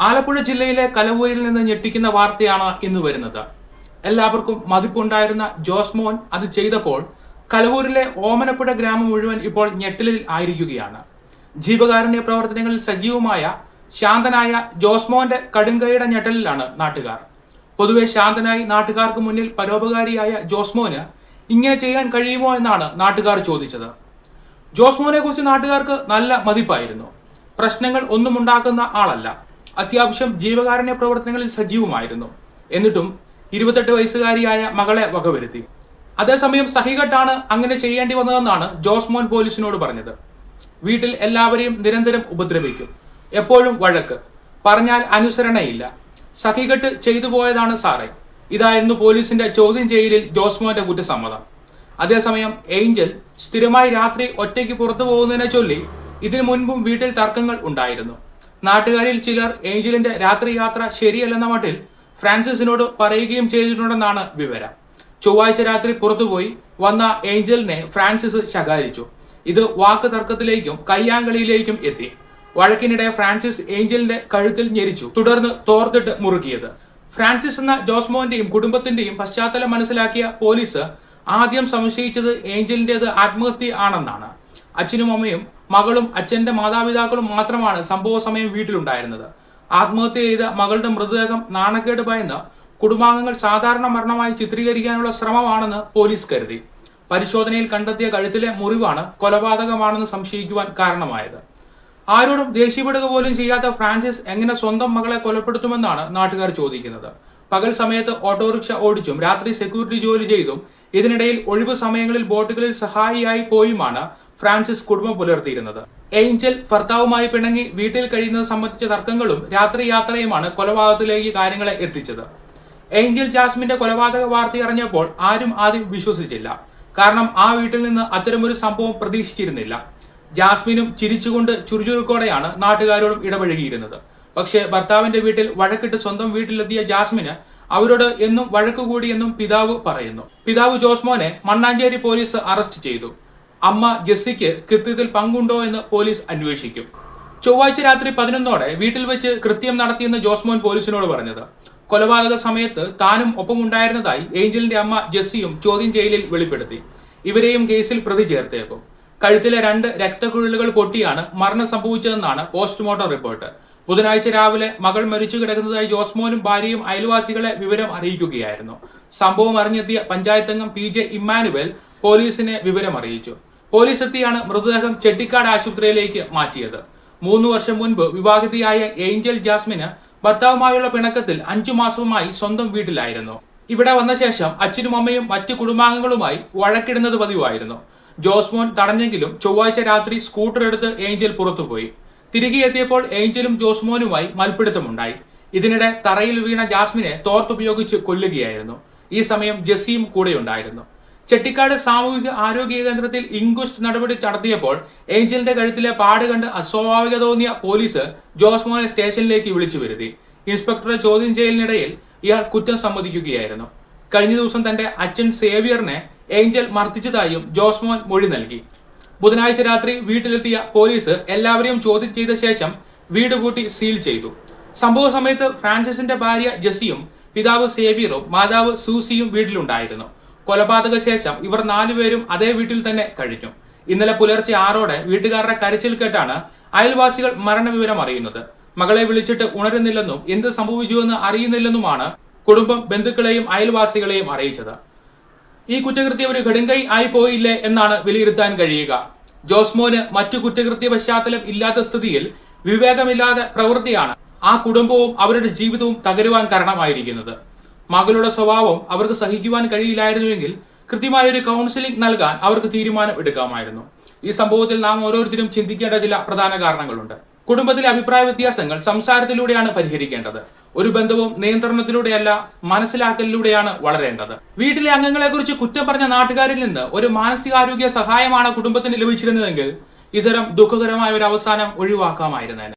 ആലപ്പുഴ ജില്ലയിലെ കലവൂരിൽ നിന്ന് ഞെട്ടിക്കുന്ന വാർത്തയാണ് ഇന്ന് വരുന്നത്. എല്ലാവർക്കും മതിപ്പുണ്ടായിരുന്ന ജോസ്മോൻ അത് ചെയ്തപ്പോൾ കലവൂരിലെ ഓമനപ്പുഴ ഗ്രാമം മുഴുവൻ ഇപ്പോൾ ഞെട്ടലിൽ ആയിരിക്കുകയാണ്. ജീവകാരുണ്യ പ്രവർത്തനങ്ങളിൽ സജീവമായ ശാന്തനായ ജോസ്മോന്റെ കടുങ്കയുടെ ഞെട്ടലിലാണ് നാട്ടുകാർ. പൊതുവെ ശാന്തനായി നാട്ടുകാർക്ക് മുന്നിൽ പരോപകാരിയായ ജോസ്മോന് ഇങ്ങനെ ചെയ്യാൻ കഴിയുമോ എന്നാണ് നാട്ടുകാർ ചോദിച്ചത്. ജോസ്മോനെ കുറിച്ച് നാട്ടുകാർക്ക് നല്ല മതിപ്പായിരുന്നു. പ്രശ്നങ്ങൾ ഒന്നും ഉണ്ടാക്കുന്ന ആളല്ല. അത്യാവശ്യം ജീവകാരുണ്യ പ്രവർത്തനങ്ങളിൽ സജീവമായിരുന്നു. എന്നിട്ടും ഇരുപത്തെട്ട് വയസ്സുകാരിയായ മകളെ വകവരുത്തി. അതേസമയം സഹികെട്ടാണ് അങ്ങനെ ചെയ്യേണ്ടി വന്നതെന്നാണ് ജോസ്മോൻ പോലീസിനോട് പറഞ്ഞത്. വീട്ടിൽ എല്ലാവരെയും നിരന്തരം ഉപദ്രവിക്കും. എപ്പോഴും വഴക്ക്. പറഞ്ഞാൽ അനുസരണയില്ല. സഹികെട്ട് ചെയ്തു പോയതാണ് സാറേ. ഇതായിരുന്നു പോലീസിന്റെ ചോദ്യം ചെയ്യലിൽ ജോസ്മോന്റെ കുറ്റസമ്മതം. അതേസമയം ഏഞ്ചൽ സ്ഥിരമായി രാത്രി ഒറ്റയ്ക്ക് പുറത്തു പോകുന്നതിനെ ചൊല്ലി ഇതിനു മുൻപും വീട്ടിൽ തർക്കങ്ങൾ ഉണ്ടായിരുന്നു. നാട്ടുകാരിൽ ചിലർ ഏഞ്ചലിന്റെ രാത്രി യാത്ര ശരിയല്ലെന്ന മട്ടിൽ ഫ്രാൻസിസിനോട് പറയുകയും ചെയ്തിട്ടുണ്ടെന്നാണ് വിവരം. ചൊവ്വാഴ്ച രാത്രി പുറത്തുപോയി വന്ന ഏഞ്ചലിനെ ഫ്രാൻസിസ് ശകാരിച്ചു. ഇത് വാക്ക് തർക്കത്തിലേക്കും കയ്യാങ്കളിയിലേക്കും എത്തി. വഴക്കിനിടെ ഫ്രാൻസിസ് ഏഞ്ചലിന്റെ കഴുത്തിൽ ഞെരിച്ചു തുടർന്ന് തോർത്തിട്ട് മുറുകിയത്. ഫ്രാൻസിസ് എന്ന ജോസ്മോന്റെയും കുടുംബത്തിന്റെയും പശ്ചാത്തലം മനസ്സിലാക്കിയ പോലീസ് ആദ്യം സംശയിച്ചത് ഏഞ്ചലിന്റേത് ആത്മഹത്യ ആണെന്നാണ്. അച്ഛനും അമ്മയും മകളും അച്ഛന്റെ മാതാപിതാക്കളും മാത്രമാണ് സംഭവ സമയം വീട്ടിലുണ്ടായിരുന്നത്. ആത്മഹത്യ ചെയ്ത മകളുടെ മൃതദേഹം നാണക്കേട് ഭയന്ന് കുടുംബാംഗങ്ങൾ സാധാരണ മരണമായി ചിത്രീകരിക്കാനുള്ള ശ്രമമാണെന്ന് പോലീസ് കരുതി. പരിശോധനയിൽ കണ്ടെത്തിയ കഴുത്തിലെ മുറിവാണ് കൊലപാതകമാണെന്ന് സംശയിക്കുവാൻ കാരണമായത്. ആരോടും ദേഷ്യപ്പെടുക പോലും ചെയ്യാത്ത ഫ്രാൻസിസ് എങ്ങനെ സ്വന്തം മകളെ കൊലപ്പെടുത്തുമെന്നാണ് നാട്ടുകാർ ചോദിക്കുന്നത്. പകൽ സമയത്ത് ഓട്ടോറിക്ഷ ഓടിച്ചും രാത്രി സെക്യൂരിറ്റി ജോലി ചെയ്തും ഇതിനിടയിൽ ഒഴിവു സമയങ്ങളിൽ ബോട്ടുകളിൽ സഹായിയായി പോയുമാണ് ഫ്രാൻസിസ് കുടുംബം പുലർത്തിയിരുന്നത്. ഏഞ്ചൽ ഭർത്താവുമായി പിണങ്ങി വീട്ടിൽ കഴിയുന്നത് സംബന്ധിച്ച തർക്കങ്ങളും രാത്രി യാത്രയുമാണ് കൊലപാതകത്തിലേക്ക് കാര്യങ്ങളെ എത്തിച്ചത്. ഏഞ്ചൽ ജാസ്മിന്റെ കൊലപാതക വാർത്ത അറിഞ്ഞപ്പോൾ ആരും ആദ്യം വിശ്വസിച്ചില്ല. കാരണം ആ വീട്ടിൽ നിന്ന് അത്തരമൊരു സംഭവം പ്രതീക്ഷിച്ചിരുന്നില്ല. ജാസ്മിനും ചിരിച്ചുകൊണ്ട് ചുരുചുരുക്കോടെയാണ് നാട്ടുകാരോടും ഇടപഴകിയിരുന്നത്. പക്ഷേ ഭർത്താവിന്റെ വീട്ടിൽ വഴക്കിട്ട് സ്വന്തം വീട്ടിലെത്തിയ ജാസ്മിന് അവരോട് എന്നും വഴക്കുകൂടിയെന്നും പിതാവ് പറയുന്നു. പിതാവ് ജോസ്മോനെ മണ്ണാഞ്ചേരി പോലീസ് അറസ്റ്റ് ചെയ്തു. അമ്മ ജെസ്സിക്ക് കൃത്യത്തിൽ പങ്കുണ്ടോ എന്ന് പോലീസ് അന്വേഷിക്കും. ചൊവ്വാഴ്ച രാത്രി പതിനൊന്നോടെ വീട്ടിൽ വെച്ച് കൃത്യം നടത്തിയെന്ന് ജോസ്മോൻ പോലീസിനോട് പറഞ്ഞത്. കൊലപാതക സമയത്ത് താനും ഒപ്പമുണ്ടായിരുന്നതായി ഏഞ്ചലിന്റെ അമ്മ ജെസ്സിയും ചോദ്യം ചെയ്യലിൽ വെളിപ്പെടുത്തി. ഇവരെയും കേസിൽ പ്രതി ചേർത്തേക്കും. കഴുത്തിലെ രണ്ട് രക്തക്കുഴലുകൾ പൊട്ടിയാണ് മരണം സംഭവിച്ചതെന്നാണ് പോസ്റ്റ്മോർട്ടം റിപ്പോർട്ട്. ബുധനാഴ്ച രാവിലെ മകൾ മരിച്ചു കിടക്കുന്നതായി ജോസ്മോനും ഭാര്യയും അയൽവാസികളെ വിവരം അറിയിക്കുകയായിരുന്നു. സംഭവം അറിഞ്ഞെത്തിയ പഞ്ചായത്തംഗം പി ജെ ഇമ്മാനുവൽ പോലീസിനെ വിവരം അറിയിച്ചു പോലീസ് എത്തിയാണ് മൃതദേഹം ചെട്ടിക്കാട് ആശുപത്രിയിലേക്ക് മാറ്റിയത്. മൂന്ന് വർഷം മുൻപ് വിവാഹിതയായ ഏഞ്ചൽ ജാസ്മിന് ഭർത്താവുമായുള്ള പിണക്കത്തിൽ അഞ്ചു മാസവുമായി സ്വന്തം വീട്ടിലായിരുന്നു. ഇവിടെ വന്ന ശേഷം അച്ഛനും അമ്മയും മറ്റു കുടുംബാംഗങ്ങളുമായി വഴക്കിടുന്നത് പതിവായിരുന്നു. ജോസ്മോൻ തടഞ്ഞെങ്കിലും ചൊവ്വാഴ്ച രാത്രി സ്കൂട്ടർ എടുത്ത് ഏഞ്ചൽ പുറത്തുപോയി. തിരികെ എത്തിയപ്പോൾ ഏഞ്ചലും ജോസ്മോനുമായി മൽപ്പിടുത്തമുണ്ടായി. ഇതിനിടെ തറയിൽ വീണ ജാസ്മിനെ തോർത്തുപയോഗിച്ച് കൊല്ലുകയായിരുന്നു. ഈ സമയം ജെസ്സിയും കൂടെയുണ്ടായിരുന്നു. ചെട്ടിക്കാട് സാമൂഹിക ആരോഗ്യ കേന്ദ്രത്തിൽ ഇൻക്വസ്റ്റ് നടപടി നടത്തിയപ്പോൾ ഏഞ്ചലിന്റെ കഴുത്തിലെ പാട് കണ്ട് അസ്വാഭാവിക തോന്നിയ പോലീസ് ജോസ്മോനെ സ്റ്റേഷനിലേക്ക് വിളിച്ചു വരുത്തി. ഇൻസ്പെക്ടറെ ചോദ്യം ചെയ്യലിനിടയിൽ ഇയാൾ കുറ്റം സമ്മതിക്കുകയായിരുന്നു. കഴിഞ്ഞ ദിവസം തന്റെ അച്ഛൻ സേവിയറിനെ ഏഞ്ചൽ മർദ്ദിച്ചതായും ജോസ്മോൻ മൊഴി നൽകി. ബുധനാഴ്ച രാത്രി വീട്ടിലെത്തിയ പോലീസ് എല്ലാവരെയും ചോദ്യം ചെയ്ത ശേഷം വീട് പൂട്ടി സീൽ ചെയ്തു. സംഭവ സമയത്ത് ഫ്രാൻസിസിന്റെ ഭാര്യ ജെസ്സിയും പിതാവ് സേവിയറും മാതാവ് സൂസിയും വീട്ടിലുണ്ടായിരുന്നു. കൊലപാതക ശേഷം ഇവർ നാലുപേരും അതേ വീട്ടിൽ തന്നെ കഴിഞ്ഞു. ഇന്നലെ പുലർച്ചെ ആറോടെ വീട്ടുകാരുടെ കരച്ചിൽ കേട്ടാണ് അയൽവാസികൾ മരണവിവരം അറിയുന്നത്. മകളെ വിളിച്ചിട്ട് ഉണരുന്നില്ലെന്നും എന്ത് സംഭവിച്ചുവെന്ന് അറിയുന്നില്ലെന്നുമാണ് കുടുംബം ബന്ധുക്കളെയും അയൽവാസികളെയും അറിയിച്ചത്. ഈ കുറ്റകൃത്യം ഒരു ഘടുങ്കൈ ആയി പോയില്ലേ എന്നാണ് വിലയിരുത്താൻ കഴിയുക. ജോസ്മോന് മറ്റു കുറ്റകൃത്യ പശ്ചാത്തലം ഇല്ലാത്ത സ്ഥിതിയിൽ വിവേകമില്ലാതെ പ്രവൃത്തിയാണ് ആ കുടുംബവും അവരുടെ ജീവിതവും തകരുവാൻ കാരണമായിരിക്കുന്നത്. മകളുടെ സ്വഭാവം അവർക്ക് സഹിക്കുവാൻ കഴിയില്ലായിരുന്നുവെങ്കിൽ കൃത്യമായ ഒരു കൗൺസിലിംഗ് നൽകാൻ അവർക്ക് തീരുമാനം എടുക്കാമായിരുന്നു. ഈ സംഭവത്തിൽ നാം ഓരോരുത്തരും ചിന്തിക്കേണ്ട ചില പ്രധാന കാരണങ്ങളുണ്ട്. കുടുംബത്തിലെ അഭിപ്രായ വ്യത്യാസങ്ങൾ സംസാരത്തിലൂടെയാണ് പരിഹരിക്കേണ്ടത്. ഒരു ബന്ധവും നിയന്ത്രണത്തിലൂടെയല്ല മനസ്സിലാക്കലിലൂടെയാണ് വളരേണ്ടത്. വീട്ടിലെ അംഗങ്ങളെക്കുറിച്ച് കുറ്റം പറഞ്ഞ നാട്ടുകാരിൽ നിന്ന് ഒരു മാനസികാരോഗ്യ സഹായമാണ് കുടുംബത്തിന് ലഭിച്ചിരുന്നതെങ്കിൽ ഇത്തരം ദുഃഖകരമായ ഒരു അവസാനം ഒഴിവാക്കാമായിരുന്നേനെ.